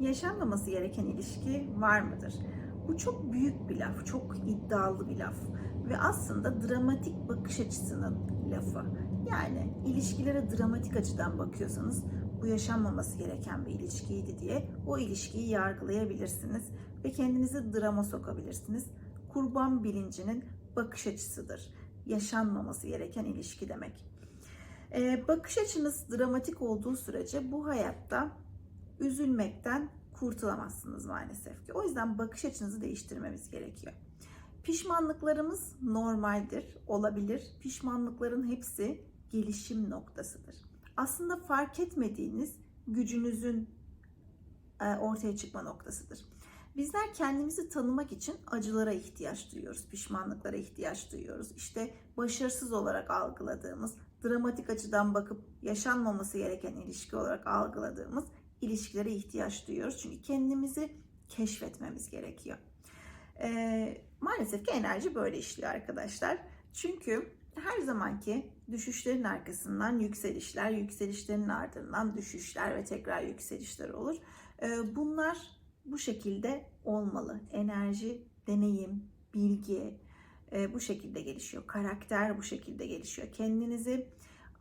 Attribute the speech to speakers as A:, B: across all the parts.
A: yaşanmaması gereken ilişki var mıdır? Bu çok büyük bir laf, çok iddialı bir laf ve aslında dramatik bakış açısının lafı. Yani ilişkilere dramatik açıdan bakıyorsanız bu yaşanmaması gereken bir ilişkiydi diye o ilişkiyi yargılayabilirsiniz ve kendinizi drama sokabilirsiniz. Kurban bilincinin bakış açısıdır. Yaşanmaması gereken ilişki demek. Ee, bakış açınız dramatik olduğu sürece bu hayatta üzülmekten kurtulamazsınız maalesef ki. O yüzden bakış açınızı değiştirmemiz gerekiyor. Pişmanlıklarımız normaldir, olabilir. Pişmanlıkların hepsi gelişim noktasıdır. Aslında fark etmediğiniz gücünüzün e, ortaya çıkma noktasıdır. Bizler kendimizi tanımak için acılara ihtiyaç duyuyoruz, pişmanlıklara ihtiyaç duyuyoruz. İşte başarısız olarak algıladığımız, dramatik açıdan bakıp yaşanmaması gereken ilişki olarak algıladığımız ilişkilere ihtiyaç duyuyoruz. Çünkü kendimizi keşfetmemiz gerekiyor. Ee, maalesef ki enerji böyle işliyor arkadaşlar. Çünkü her zamanki düşüşlerin arkasından yükselişler, yükselişlerin ardından düşüşler ve tekrar yükselişler olur. Ee, bunlar bu şekilde olmalı. Enerji, deneyim, bilgi e, bu şekilde gelişiyor. Karakter bu şekilde gelişiyor. Kendinizi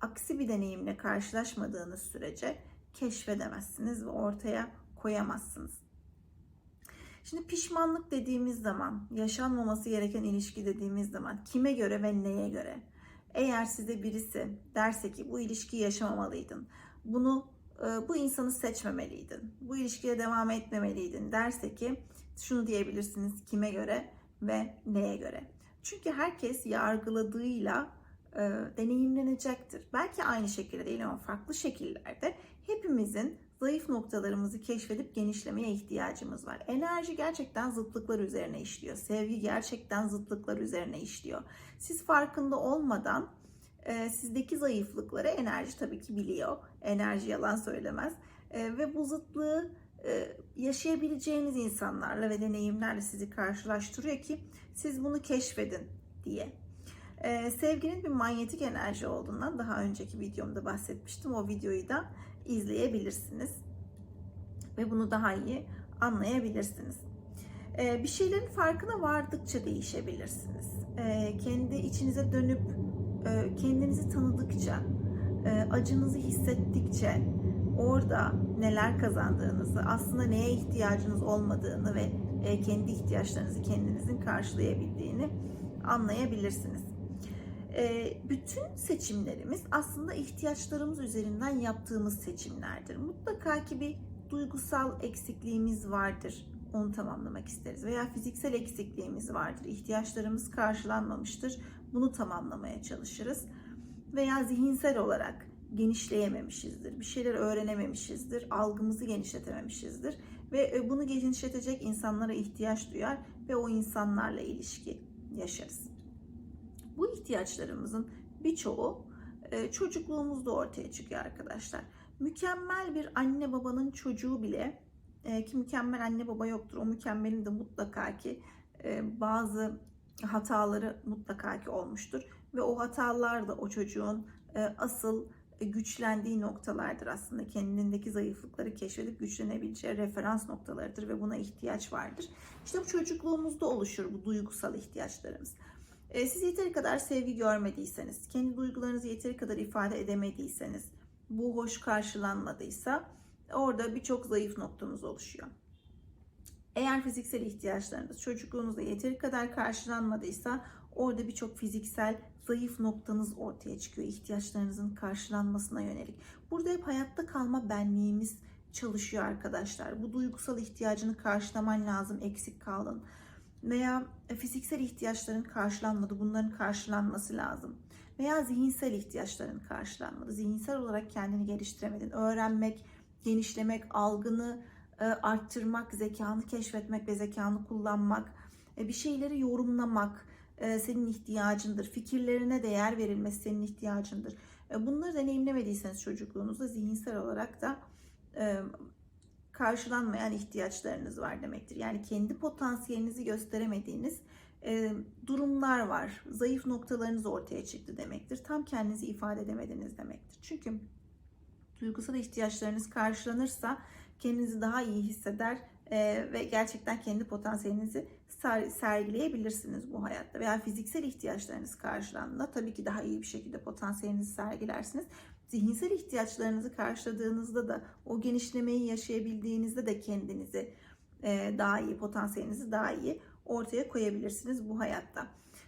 A: aksi bir deneyimle karşılaşmadığınız sürece keşfedemezsiniz ve ortaya koyamazsınız. Şimdi pişmanlık dediğimiz zaman, yaşanmaması gereken ilişki dediğimiz zaman kime göre ve neye göre? Eğer size birisi derse ki bu ilişkiyi yaşamamalıydın, bunu e, bu insanı seçmemeliydin, bu ilişkiye devam etmemeliydin derse ki şunu diyebilirsiniz kime göre ve neye göre? Çünkü herkes yargıladığıyla e, deneyimlenecektir. Belki aynı şekilde değil ama farklı şekillerde hepimizin zayıf noktalarımızı keşfedip genişlemeye ihtiyacımız var. Enerji gerçekten zıtlıklar üzerine işliyor. Sevgi gerçekten zıtlıklar üzerine işliyor. Siz farkında olmadan e, sizdeki zayıflıkları enerji tabii ki biliyor. Enerji yalan söylemez. E, ve bu zıtlığı e, yaşayabileceğiniz insanlarla ve deneyimlerle sizi karşılaştırıyor ki siz bunu keşfedin diye. Ee, sevginin bir manyetik enerji olduğundan daha önceki videomda bahsetmiştim. O videoyu da izleyebilirsiniz. Ve bunu daha iyi anlayabilirsiniz. Ee, bir şeylerin farkına vardıkça değişebilirsiniz. Ee, kendi içinize dönüp e, kendinizi tanıdıkça, e, acınızı hissettikçe, orada neler kazandığınızı, aslında neye ihtiyacınız olmadığını ve e, kendi ihtiyaçlarınızı kendinizin karşılayabildiğini anlayabilirsiniz. E, bütün seçimlerimiz aslında ihtiyaçlarımız üzerinden yaptığımız seçimlerdir. Mutlaka ki bir duygusal eksikliğimiz vardır. Onu tamamlamak isteriz. Veya fiziksel eksikliğimiz vardır. İhtiyaçlarımız karşılanmamıştır. Bunu tamamlamaya çalışırız. Veya zihinsel olarak genişleyememişizdir. Bir şeyler öğrenememişizdir. Algımızı genişletememişizdir. Ve bunu genişletecek insanlara ihtiyaç duyar ve o insanlarla ilişki yaşarız. Bu ihtiyaçlarımızın birçoğu e, çocukluğumuzda ortaya çıkıyor arkadaşlar. Mükemmel bir anne babanın çocuğu bile e, ki mükemmel anne baba yoktur. O mükemmelin de mutlaka ki e, bazı hataları mutlaka ki olmuştur. Ve o hatalar da o çocuğun asıl güçlendiği noktalardır aslında. Kendindeki zayıflıkları keşfedip güçlenebileceği referans noktalarıdır ve buna ihtiyaç vardır. İşte bu çocukluğumuzda oluşur bu duygusal ihtiyaçlarımız. Siz yeteri kadar sevgi görmediyseniz, kendi duygularınızı yeteri kadar ifade edemediyseniz, bu hoş karşılanmadıysa orada birçok zayıf noktamız oluşuyor. Eğer fiziksel ihtiyaçlarınız çocukluğunuzda yeteri kadar karşılanmadıysa orada birçok fiziksel zayıf noktanız ortaya çıkıyor ihtiyaçlarınızın karşılanmasına yönelik. Burada hep hayatta kalma benliğimiz çalışıyor arkadaşlar. Bu duygusal ihtiyacını karşılaman lazım, eksik kaldın. Veya fiziksel ihtiyaçların karşılanmadı, bunların karşılanması lazım. Veya zihinsel ihtiyaçların karşılanmadı. Zihinsel olarak kendini geliştiremedin. Öğrenmek, genişlemek, algını e, arttırmak, zekanı keşfetmek ve zekanı kullanmak, e, bir şeyleri yorumlamak, e, senin ihtiyacındır. Fikirlerine değer verilmesi senin ihtiyacındır. Bunları deneyimlemediyseniz çocukluğunuzda zihinsel olarak da karşılanmayan ihtiyaçlarınız var demektir. Yani kendi potansiyelinizi gösteremediğiniz durumlar var. Zayıf noktalarınız ortaya çıktı demektir. Tam kendinizi ifade edemediniz demektir. Çünkü duygusal ihtiyaçlarınız karşılanırsa kendinizi daha iyi hisseder e, ve gerçekten kendi potansiyelinizi sergileyebilirsiniz bu hayatta. Veya fiziksel ihtiyaçlarınız karşılandığında tabii ki daha iyi bir şekilde potansiyelinizi sergilersiniz. Zihinsel ihtiyaçlarınızı karşıladığınızda da o genişlemeyi yaşayabildiğinizde de kendinizi e, daha iyi, potansiyelinizi daha iyi ortaya koyabilirsiniz bu hayatta.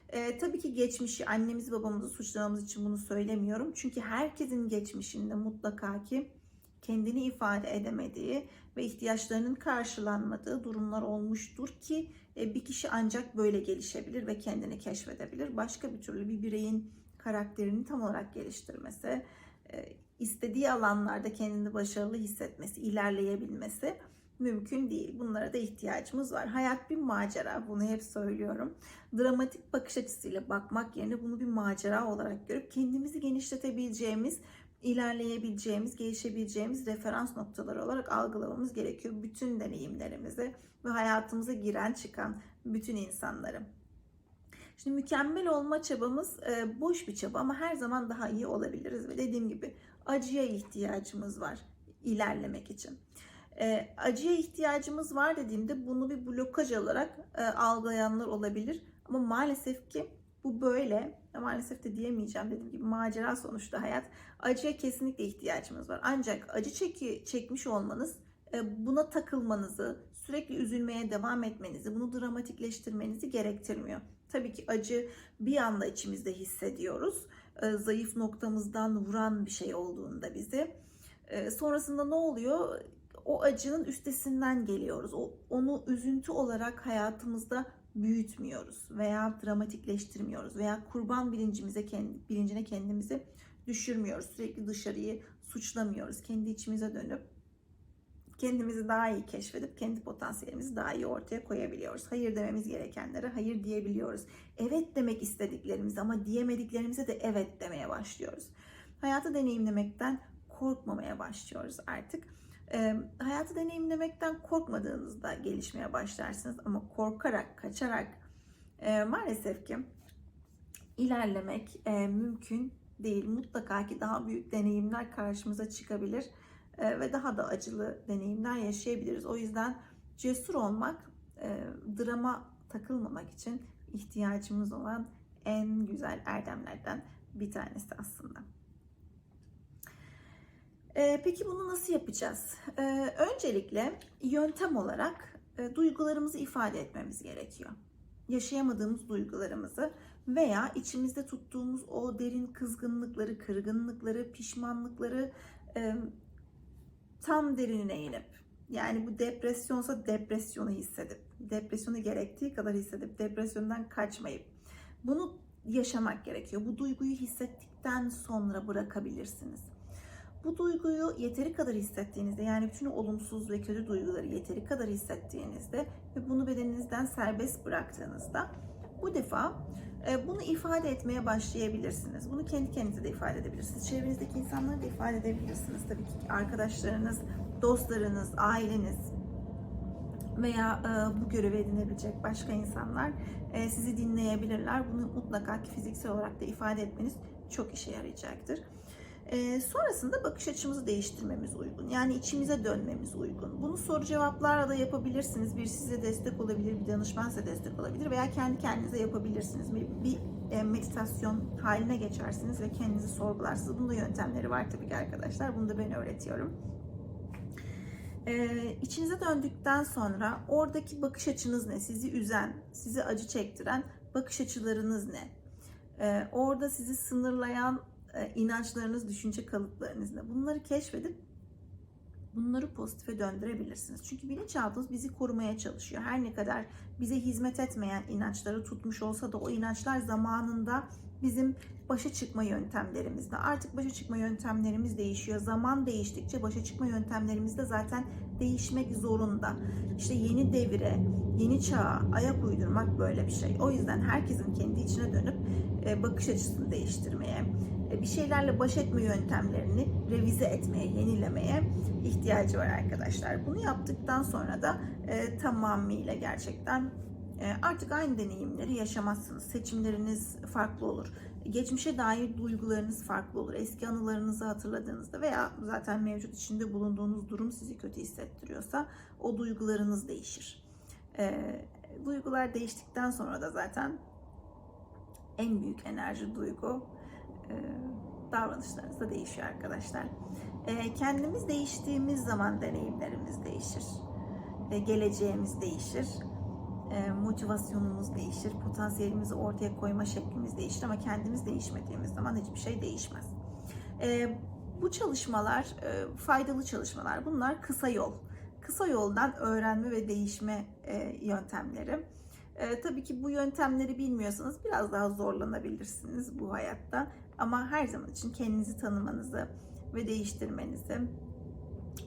A: E, tabii ki geçmişi, annemizi babamızı suçlamamız için bunu söylemiyorum. Çünkü herkesin geçmişinde mutlaka ki kendini ifade edemediği ve ihtiyaçlarının karşılanmadığı durumlar olmuştur ki e, bir kişi ancak böyle gelişebilir ve kendini keşfedebilir. Başka bir türlü bir bireyin karakterini tam olarak geliştirmesi, e, istediği alanlarda kendini başarılı hissetmesi, ilerleyebilmesi mümkün değil. Bunlara da ihtiyacımız var. Hayat bir macera. Bunu hep söylüyorum. Dramatik bakış açısıyla bakmak yerine bunu bir macera olarak görüp kendimizi genişletebileceğimiz, ilerleyebileceğimiz, gelişebileceğimiz referans noktaları olarak algılamamız gerekiyor. Bütün deneyimlerimizi ve hayatımıza giren çıkan bütün insanları. Şimdi mükemmel olma çabamız e, boş bir çaba ama her zaman daha iyi olabiliriz ve dediğim gibi acıya ihtiyacımız var ilerlemek için. E, acıya ihtiyacımız var dediğimde bunu bir blokaj olarak e, algılayanlar olabilir ama maalesef ki bu böyle. Maalesef de diyemeyeceğim dediğim gibi macera sonuçta hayat. Acıya kesinlikle ihtiyacımız var. Ancak acı çeki, çekmiş olmanız e, buna takılmanızı, sürekli üzülmeye devam etmenizi, bunu dramatikleştirmenizi gerektirmiyor. Tabii ki acı bir anda içimizde hissediyoruz. E, zayıf noktamızdan vuran bir şey olduğunda bizi. E, sonrasında ne oluyor? O acının üstesinden geliyoruz. Onu üzüntü olarak hayatımızda büyütmüyoruz veya dramatikleştirmiyoruz veya kurban bilincimize kendi, bilincine kendimizi düşürmüyoruz. Sürekli dışarıyı suçlamıyoruz. Kendi içimize dönüp kendimizi daha iyi keşfedip kendi potansiyelimizi daha iyi ortaya koyabiliyoruz. Hayır dememiz gerekenlere hayır diyebiliyoruz. Evet demek istediklerimiz ama diyemediklerimize de evet demeye başlıyoruz. Hayatı deneyimlemekten korkmamaya başlıyoruz artık. E, hayatı deneyimlemekten korkmadığınızda gelişmeye başlarsınız ama korkarak, kaçarak e, maalesef ki ilerlemek e, mümkün değil. Mutlaka ki daha büyük deneyimler karşımıza çıkabilir e, ve daha da acılı deneyimler yaşayabiliriz. O yüzden cesur olmak, e, drama takılmamak için ihtiyacımız olan en güzel erdemlerden bir tanesi aslında. E, peki bunu nasıl yapacağız? E, öncelikle yöntem olarak e, duygularımızı ifade etmemiz gerekiyor. Yaşayamadığımız duygularımızı veya içimizde tuttuğumuz o derin kızgınlıkları, kırgınlıkları, pişmanlıkları tam derinine inip yani bu depresyonsa depresyonu hissedip, depresyonu gerektiği kadar hissedip, depresyondan kaçmayıp bunu yaşamak gerekiyor. Bu duyguyu hissettikten sonra bırakabilirsiniz. Bu duyguyu yeteri kadar hissettiğinizde yani bütün olumsuz ve kötü duyguları yeteri kadar hissettiğinizde ve bunu bedeninizden serbest bıraktığınızda bu defa e, bunu ifade etmeye başlayabilirsiniz. Bunu kendi kendinize de ifade edebilirsiniz. Çevrenizdeki insanlara da ifade edebilirsiniz. Tabii ki arkadaşlarınız, dostlarınız, aileniz veya e, bu görevi edinebilecek başka insanlar e, sizi dinleyebilirler. Bunu mutlaka ki fiziksel olarak da ifade etmeniz çok işe yarayacaktır. E, sonrasında bakış açımızı değiştirmemiz uygun. Yani içimize dönmemiz uygun. Bunu soru cevaplarla da yapabilirsiniz. Bir size destek olabilir, bir danışman size destek olabilir veya kendi kendinize yapabilirsiniz. Bir, bir e, meditasyon haline geçersiniz ve kendinizi sorgularsınız. Bunun da yöntemleri var tabii ki arkadaşlar. Bunu da ben öğretiyorum. Ee, içinize döndükten sonra oradaki bakış açınız ne? Sizi üzen, sizi acı çektiren bakış açılarınız ne? Ee, orada sizi sınırlayan inançlarınız, düşünce kalıplarınız ne? Bunları keşfedip bunları pozitife döndürebilirsiniz. Çünkü bilinçaltımız bizi korumaya çalışıyor. Her ne kadar bize hizmet etmeyen inançları tutmuş olsa da o inançlar zamanında bizim başa çıkma yöntemlerimizde. Artık başa çıkma yöntemlerimiz değişiyor. Zaman değiştikçe başa çıkma yöntemlerimiz de zaten değişmek zorunda. İşte yeni devire, yeni çağa ayak uydurmak böyle bir şey. O yüzden herkesin kendi içine dönüp e, bakış açısını değiştirmeye, e, bir şeylerle baş etme yöntemlerini revize etmeye, yenilemeye ihtiyacı var arkadaşlar. Bunu yaptıktan sonra da e, tamamıyla gerçekten e, artık aynı deneyimleri yaşamazsınız. Seçimleriniz farklı olur. Geçmişe dair duygularınız farklı olur. Eski anılarınızı hatırladığınızda veya zaten mevcut içinde bulunduğunuz durum sizi kötü hissettiriyorsa o duygularınız değişir. Ee, duygular değiştikten sonra da zaten en büyük enerji duygu e, davranışlarınız da değişiyor arkadaşlar. E, kendimiz değiştiğimiz zaman deneyimlerimiz değişir. E, geleceğimiz değişir. E, motivasyonumuz değişir. Potansiyelimizi ortaya koyma şeklimiz değişir ama kendimiz değişmediğimiz zaman hiçbir şey değişmez. E, bu çalışmalar e, faydalı çalışmalar. Bunlar kısa yol. Kısa yoldan öğrenme ve değişme e, yöntemleri. E, tabii ki bu yöntemleri bilmiyorsanız biraz daha zorlanabilirsiniz bu hayatta. Ama her zaman için kendinizi tanımanızı ve değiştirmenizi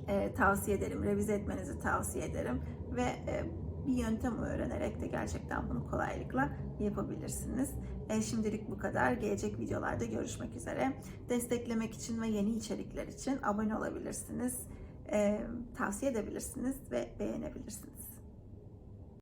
A: e, tavsiye ederim. Revize etmenizi tavsiye ederim. Ve e, bir yöntem öğrenerek de gerçekten bunu kolaylıkla yapabilirsiniz. E, şimdilik bu kadar. Gelecek videolarda görüşmek üzere. Desteklemek için ve yeni içerikler için abone olabilirsiniz. E, tavsiye edebilirsiniz ve beğenebilirsiniz.